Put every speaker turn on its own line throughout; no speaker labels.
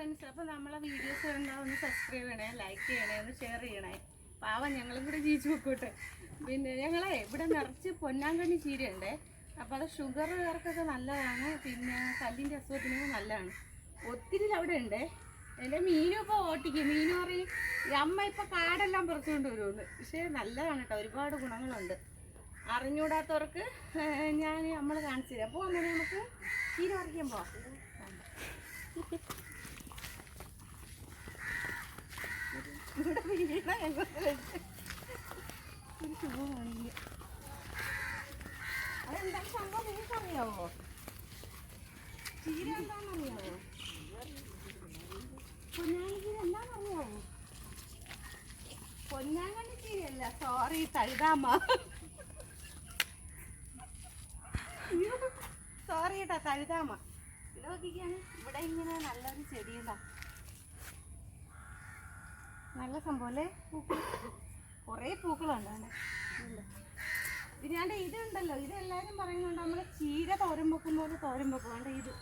Friends അപ്പോൾ നമ്മളെ videos കണ്ടാൽ ഒന്ന് സബ്സ്ക്രൈബ് ചെയ്യണേ ലൈക്ക് ചെയ്യണേ ഒന്ന് ഷെയർ ചെയ്യണേ. പാവം ഞങ്ങളും കൂടെ ജീവിച്ചു പൊക്കോട്ടെ. പിന്നെ ഞങ്ങളെ ഇവിടെ നിറച്ച് പൊന്നാങ്കണ്ണി ചീരയുണ്ടേ. അപ്പോൾ അത് ഷുഗറുകാർക്കൊക്കെ നല്ലതാണ്. പിന്നെ കല്ലിന്റെ അസുഖത്തിനൊക്കെ നല്ലതാണ്. ഒത്തിരി അവിടെ ഉണ്ടേ. എന്റെ മീനും ഇപ്പോൾ ഓട്ടിക്കും. മീനും പറയും അമ്മ ഇപ്പോൾ കാടെല്ലാം പറിച്ചുകൊണ്ട് വരുമെന്ന് പക്ഷേ നല്ലതാണ് കേട്ടോ. ഒരുപാട് ഗുണങ്ങളുണ്ട്. അറിഞ്ഞൂടാത്തവർക്ക് ഞാൻ നമ്മൾ കാണിച്ചു തരാം. അപ്പോൾ അങ്ങനെ നമുക്ക് ചീര പറിക്കാൻ പോവാം ഇവിടെ വീണ ഞങ്ങൾക്ക് ഒരു സുഖമാണെങ്കിൽ അതെന്താ സംഭവം നിങ്ങൾക്ക് അറിയാവോ ചീര എന്താണെന്നറിയാവോ ചീര എന്താണെന്നറിയാവോ പൊന്നാങ്കണ്ണി ചീരയല്ല സോറി തഴുതാമ. സോറി കേട്ടോ തഴുതാമ ഇത് നോക്കിക്കാണ് ഇവിടെ ഇങ്ങനെ നല്ലൊരു ചെടിയുണ്ടാ നല്ല സംഭവം അല്ലേ പൂക്കൾ കുറേ പൂക്കളുണ്ടാണ് ഇതിനാണ്ട് ഇതുണ്ടല്ലോ ഇത് എല്ലാവരും പറയുന്നുണ്ട് നമ്മൾ ചീര തോരം വെക്കും പോലെ തോരൻ വെക്കും. വേണ്ട ഇത്?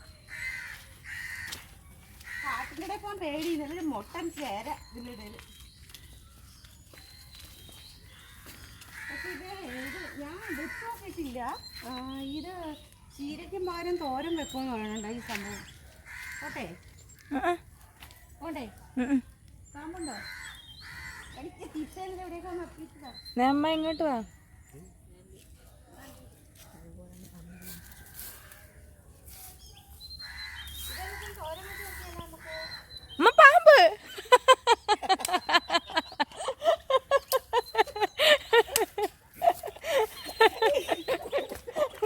കാട്ടിന്റെ പോകാൻ പേടി ഒരു മൊട്ടൻ ചേര ഇതിന്റെ ഇടയിൽ. പക്ഷെ ഇത് ഇത് ഞാൻ വെച്ച് നോക്കിയിട്ടില്ല. ആ, ഇത് ചീരയ്ക്കും പകരം തോരം വെക്കുമെന്ന് വേണുണ്ടോ ഈ സംഭവം. ഓട്ടെ ഓട്ടെ കാണുന്നുണ്ടോ
അമ്മ ഇങ്ങോട്ട് വാ. അമ്മ പാമ്പ്.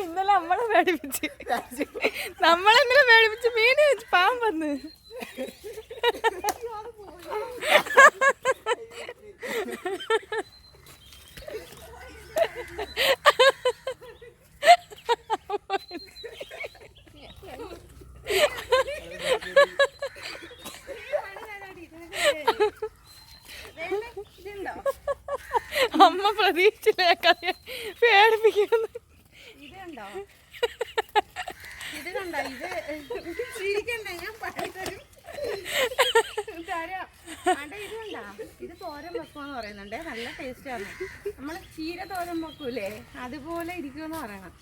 ഇന്നലെ നമ്മളെ പേടിപ്പിച്ച്. നമ്മളെന്തിനാ പേടിപ്പിച്ച് മീനെ വെച്ച് പാമ്പന്ന്
ഇതുണ്ടോ
അമ്മ പ്രതീക്ഷിച്ചില്ല പേടിപ്പിക്കുന്നു
ഇതുണ്ടോ ഇത് കണ്ടോ ഇത് ചിരിക്കണ്ടേ ഞാൻ പഴത്തരും തരാം ആണ്ടെ ഇത് കണ്ടോ ഇത് തോരൻ വെക്കുമെന്ന് പറയുന്നുണ്ട്. നല്ല ടേസ്റ്റാണ് നമ്മൾ ചീര തോരൻ വെക്കൂലേ അതുപോലെ ഇരിക്കുമെന്ന് പറയണം.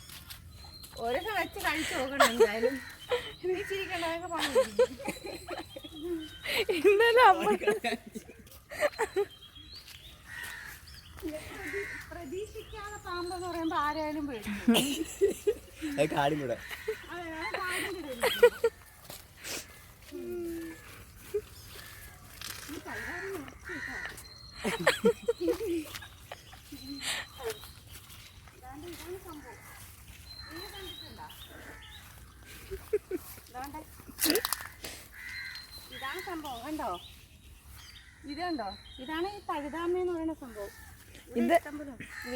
ഓരോ ദിവസം വെച്ച് കഴിച്ചു നോക്കണം എന്തായാലും.
ഇന്നലെ അമ്മ
പ്രതീക്ഷിക്കാതെ പാമ്പെന്ന് പറയുമ്പോ ആരായാലും പേടിക്കും.
അത് കാടും കൂടെ
അതെ ഞാൻ കാടിന്റെ ഇടയിൽ ഈ കൈകാര്യം നിർത്തി കേട്ടോ. ഇതാണ്ട് ഇതാണ് സംഭവം. നീ കണ്ടിട്ടുണ്ടോ? ഇതാണ് സംഭവം കണ്ടോ? ഇത് കണ്ടോ? ഇതാണ് ഈ തഴുതാമ എന്ന് പറയുന്ന സംഭവം.
ഇത്.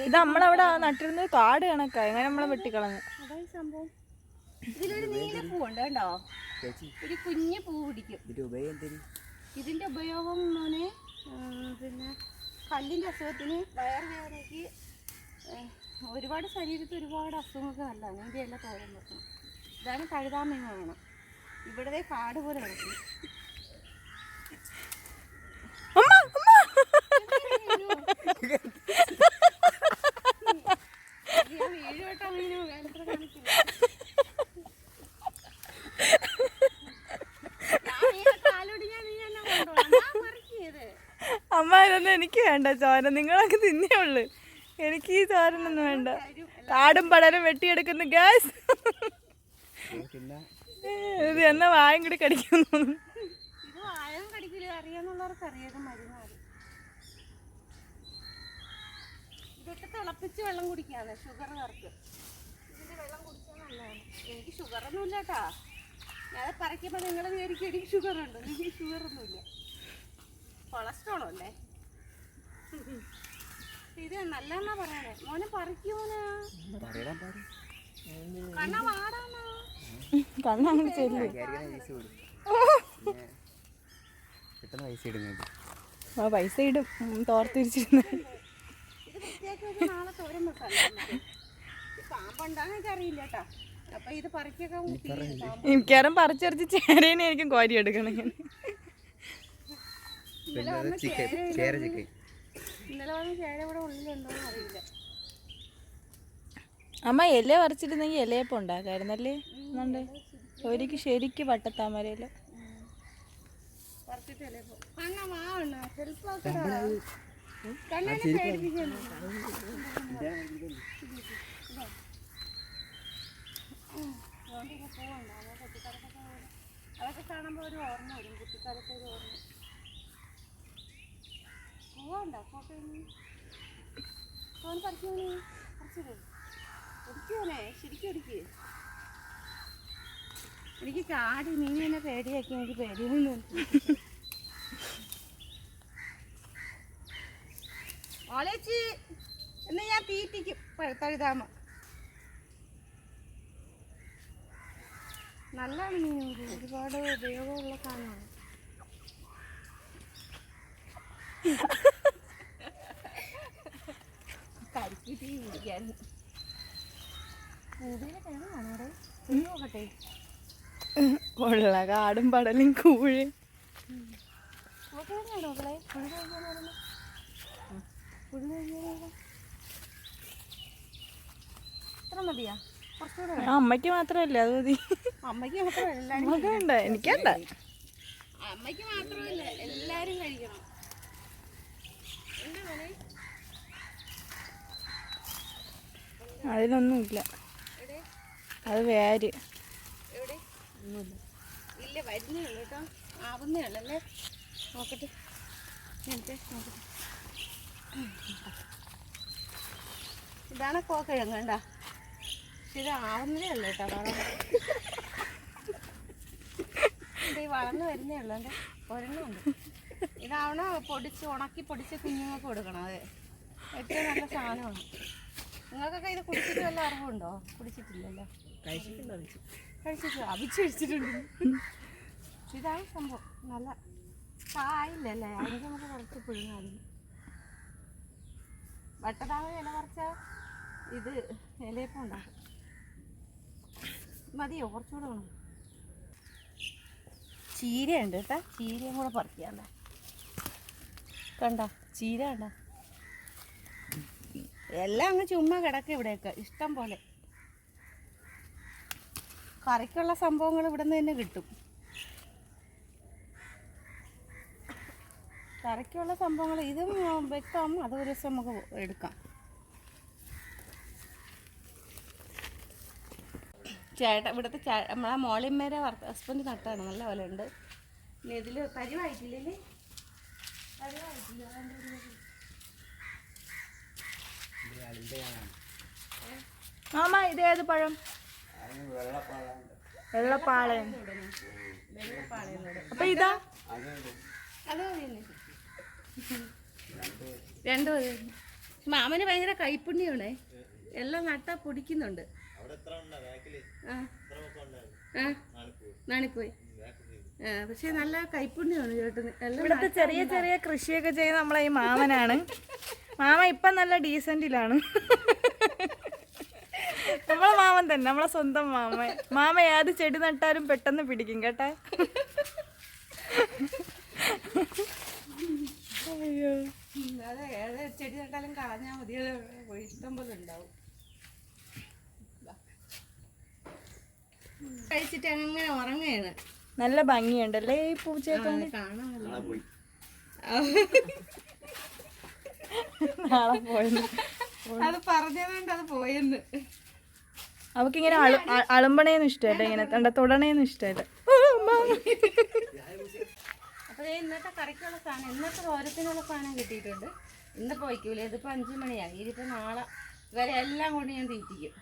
ഇത് നമ്മളവിടെ നട്ടിരുന്നത് കാട് കണക്കാ. എങ്ങനെ നമ്മളെ വെട്ടിക്കളഞ്ഞു.
അതാ സംഭവം. ഇതിലൊരു നീല പൂവുണ്ട് കണ്ടോ? ഒരു കുഞ്ഞു പൂ പിടിക്കും.
ഇതിന്റെ ഉപയോഗം
മോനെ പിന്നെ കല്ലിന്റെ അസുഖത്തിന് വയറുവേദനയ്ക്ക് വേദനയ്ക്ക് ഒരുപാട് ശരീരത്തിൽ ഒരുപാട് അസുഖങ്ങൾക്ക് നല്ലതാണ് ഇതിന്റെ എല്ലാം വെക്കണം. ഇതാണ് കഴുതാമെന്ന് വേണം. ഇവിടെ കാട് പോലെ കിടക്കും
അമ്മ
ഞാൻ വീഴുവട്ടം അങ്ങനെ വേണ്ടത്ര കാണിക്കില്ല ഞാൻ വീണ കാലൊടിഞ്ഞാ നീ എന്നെ കൊണ്ടുപോകണം ഞാൻ മറിക്കിയത്
അമ്മ ഇതൊന്നും എനിക്ക് വേണ്ട ചോര. നിങ്ങളൊക്കെ തിന്നേ ഉള്ളു. എനിക്ക് ഈ ചോരനൊന്നും വേണ്ട. കാടും പടലും വെട്ടിയെടുക്കുന്നു ഗ്യാസ് ഇത് എന്നാ വായം കൂടി കടിക്കുന്നു
ഇതൊക്കെ തിളപ്പിച്ച് വെള്ളം കുടിക്കാണ്. വെള്ളം നല്ലതാണ്. എനിക്ക് ഷുഗറൊന്നും ഇല്ല കേട്ടാ. ഞാൻ എനിക്ക് ഷുഗർ ഉണ്ട് എനിക്ക് ഷുഗറൊന്നുമില്ല. കൊളസ്ട്രോളും അല്ലേ? ഇത് നല്ലെന്നാ പറയണേ മോനെ പറിക്കൂനാ കണ്ണ
കണ്ണങ്ങനെ ചെല്ലു
പൈസ ഇടുന്നത്
ആ പൈസ ഇടും. തോർത്തിരിച്ചിരുന്നു തോർത്തിരിച്ചിരുന്ന്
ഇത് വൃത്തിയാക്കി വെച്ച് തോരൻ വെക്കാം നമുക്ക്. ഈ പാമ്പുണ്ടാന്ന് എനിക്ക് അറിയില്ല കേട്ടാ. അപ്പൊ ഇത് പറിക്കൊക്കെ തീരും
മിക്കവാറും പറിച്ചറിച്ച് ചേരേനായിരിക്കും കോരി എടുക്കണം. ഇങ്ങനെ.
പിന്നെ അത് ചിക്കൻ ചേര ചിക്കൻ.
ഇന്നലെ വന്ന് ചേര ഇവിടെ ഉള്ളിലുണ്ടോന്ന് അറിയില്ല.
അമ്മ ഇല പറിച്ചിരുന്നെങ്കിൽ ഇലയപ്പം ഉണ്ടാക്കായിരുന്നല്ലേ? എന്നുണ്ട് ഒരിക്കൽ ശരിക്ക്
വട്ടത്താമരയിൽ. അതൊക്കെ കാണുമ്പോൾ ഒരു ഓർമ്മ വരും. കുട്ടിക്കാലത്തെ ഒരു ഓർമ്മ. ഫോട്ടോ ഫോൺ പറിക്കുമോനെ പറിച്ചിട് ഒടിക്കുമോനെ ശരിക്കും ഒടിക്ക് എനിക്ക് കാട് നീ എന്നെ പേടിയാക്കി എനിക്ക് പേടിയൊന്നും ഓലേച്ചി എന്ന് ഞാൻ തീറ്റിക്കും പഴുത്തഴുതാമ നല്ലതാണ് നീ. ഒരുപാട് ഉപയോഗമുള്ള സാധനമാണ് കരിക്കിട്ട് ഇരിക്കാൻ കൂടുതൽ കിഴങ്ങാണോ അവിടെ നോക്കട്ടെ
കൊള്ള കാടും പടലും കൂഴി
നോക്കിയാണോ മക്കളെ പുഴു കഴിക്കാനായിരുന്നു പുഴു കാടും പടലും കൂഴ്.
മാത്രല്ല അമ്മയ്ക്ക് മാത്രമല്ല അത് മതി.
അമ്മയ്ക്ക് മാത്രമല്ല
എനിക്കുണ്ട്
അമ്മയ്ക്ക് മാത്രമല്ല എല്ലാരും കഴിക്കണം എന്താ മോനെ
അതിലൊന്നുമില്ല. അത് വേര്.
എവിടെ? ഇല്ല വരുന്നേ ഉള്ളൂ കേട്ടോ. ആവുന്നേ ഉള്ളല്ലേ നോക്കട്ടെ. നേരത്തെ നോക്കട്ടെ. ഇതാണ് കോക്കിഴങ്ങ് കണ്ടാ. ഇത് ആവുന്നതേ ഉള്ളൂ കേട്ടോ ഇത് വളർന്ന് വരുന്നേ ഉള്ളൂ. എന്റെ ഒരെണ്ണമുണ്ട്. ഇതാവണ? പൊടിച്ച് ഉണക്കി പൊടിച്ച് കുഞ്ഞുങ്ങൾക്ക് കൊടുക്കണം. അതെ. ഏറ്റവും നല്ല സാധനമാണ്. നിങ്ങൾക്കൊക്കെ ഇത് കുടിച്ചിട്ട് വല്ല അറിവുണ്ടോ? കുടിച്ചിട്ടില്ലല്ലോ. കഴിച്ചിട്ട് അവിച്ച് കഴിച്ചിട്ടുണ്ട് ഇതാണ് സംഭവം. നല്ല കായില്ലല്ലേ? അതിന് നമുക്ക് കുറച്ച് പുഴുങ്ങാതി വട്ടതാവ ഇല കുറച്ച ഇത് ഇലയപ്പം ഉണ്ടാക്കും. മതിയോ? കുറച്ചുകൂടെ വേണം. ചീരയുണ്ട് കേട്ടാ. ചീരയും കൂടെ പറിക്കാല്ലേ കണ്ട? ചീര കണ്ട? എല്ലാം അങ്ങ് ചുമ്മാ കിടക്ക ഇവിടെയൊക്കെ. ഇഷ്ടം പോലെ. കറിക്കുള്ള സംഭവങ്ങൾ ഇവിടെ നിന്ന് തന്നെ കിട്ടും. കറിക്കുള്ള സംഭവങ്ങൾ ഇതും വെക്കാം അത് ഒരു ദിവസം നമുക്ക് എടുക്കാം. ചേട്ട ഇവിടുത്തെ നമ്മളെ മോളിമ്മേരെ ഹസ്ബൻഡ് നട്ടാണ് നല്ല പോലെ ഉണ്ട് ഇതിൽ പരിവായിട്ടില്ലേ പരിവായിട്ടില്ല. ഒരു ഇത്.
ഏത് പഴം? വെള്ളപ്പാളയം അപ്പൊ ഇതാ?
അത് രണ്ടു മതി മാമന് ഭയങ്കര കൈപ്പുണ്യാണ്. എല്ലാം നട്ടാ പൊടിക്കുന്നുണ്ട്. നാണിപ്പോയി. പക്ഷെ നല്ല കൈപ്പുണ്യമാണ് ചേട്ടന്. എല്ലാം
ഇവിടുത്തെ ചെറിയ ചെറിയ കൃഷിയൊക്കെ ചെയ്യുന്ന നമ്മളെ ഈ മാമനാണ്. മാമ ഇപ്പം നല്ല ഡീസന്റിലാണ് നമ്മളെ മാമൻ തന്നെ നമ്മളെ സ്വന്തം മാമ മാമ ഏത് ചെടി നട്ടാലും പെട്ടെന്ന് പിടിക്കും കേട്ടാ? അയ്യോ.
അതെ ഏത് ചെടി നട്ടാലും കളഞ്ഞാൽ മതി. ഇഷ്ടം പോലെ ഉണ്ടാവും. കഴിച്ചിട്ട് അങ്ങനെ ഉറങ്ങുകയാണ്.
നല്ല ഭംഗിയുണ്ടല്ലേ ഈ പൂച്ചയൊക്കെ
കാണാൻ
പോയി.
നാളെ പോയെന്ന്.
അത് പറഞ്ഞതുകൊണ്ട് അത് പോയെന്ന്.
അവക്കിങ്ങനെ ഇങ്ങനെ അളുമ്പണേന്നും ഇഷ്ടമല്ല ഇങ്ങനെ തണ്ട തൊടണേന്നും ഇഷ്ടമല്ല
അപ്പൊ ഇന്നത്തെ കറിക്കുള്ള സാധനം ഇന്നത്തെ ഓരത്തിനുള്ള സാധനം കിട്ടിയിട്ടുണ്ട്. ഇന്ന് പോയിക്കൂല ഇതിപ്പോ അഞ്ചു മണിയായി. ഇതിപ്പോ നാളെ വരെ എല്ലാം കൊണ്ട് ഞാൻ തീറ്റിക്കും.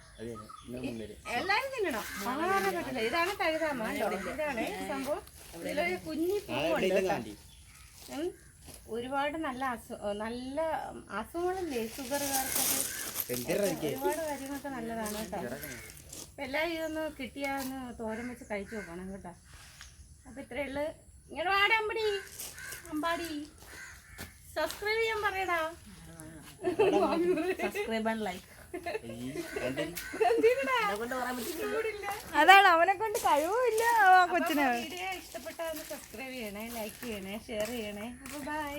എല്ലാരും തിന്നണം. വളരെ പറ്റില്ല ഇതാണ് തഴുതാമ ഇതാണ് സംഭവം. ഇതിലൊരു കുഞ്ഞി പൂവുണ്ട്. ഒരുപാട് നല്ല അസു നല്ല അസുഖങ്ങളില്ലേ? ഷുഗറുകാർക്കൊക്കെ ഒരുപാട് കാര്യങ്ങളൊക്കെ നല്ലതാണ് കേട്ടോ. അപ്പൊ എല്ലാവരും ഇതൊന്ന് കിട്ടിയാന്ന് തോരൻ വെച്ച് കഴിച്ചു നോക്കണം കേട്ടോ. അപ്പൊ ഇത്രേ ഉള്ളു. ഇങ്ങനെ വാടാ അമ്പടി. അമ്പാടി. സബ്സ്ക്രൈബ് ചെയ്യാൻ പറയടാ.
സബ്സ്ക്രൈബ് ആൻഡ് ലൈക്ക് അതാണ് അവനെ കൊണ്ട് കഴിവില്ല കൊച്ചിനെ.
വീഡിയോ ഇഷ്ടപ്പെട്ടാൽ സബ്സ്ക്രൈബ് ചെയ്യണേ ലൈക്ക് ചെയ്യണേ ഷെയർ ചെയ്യണേ. ബൈ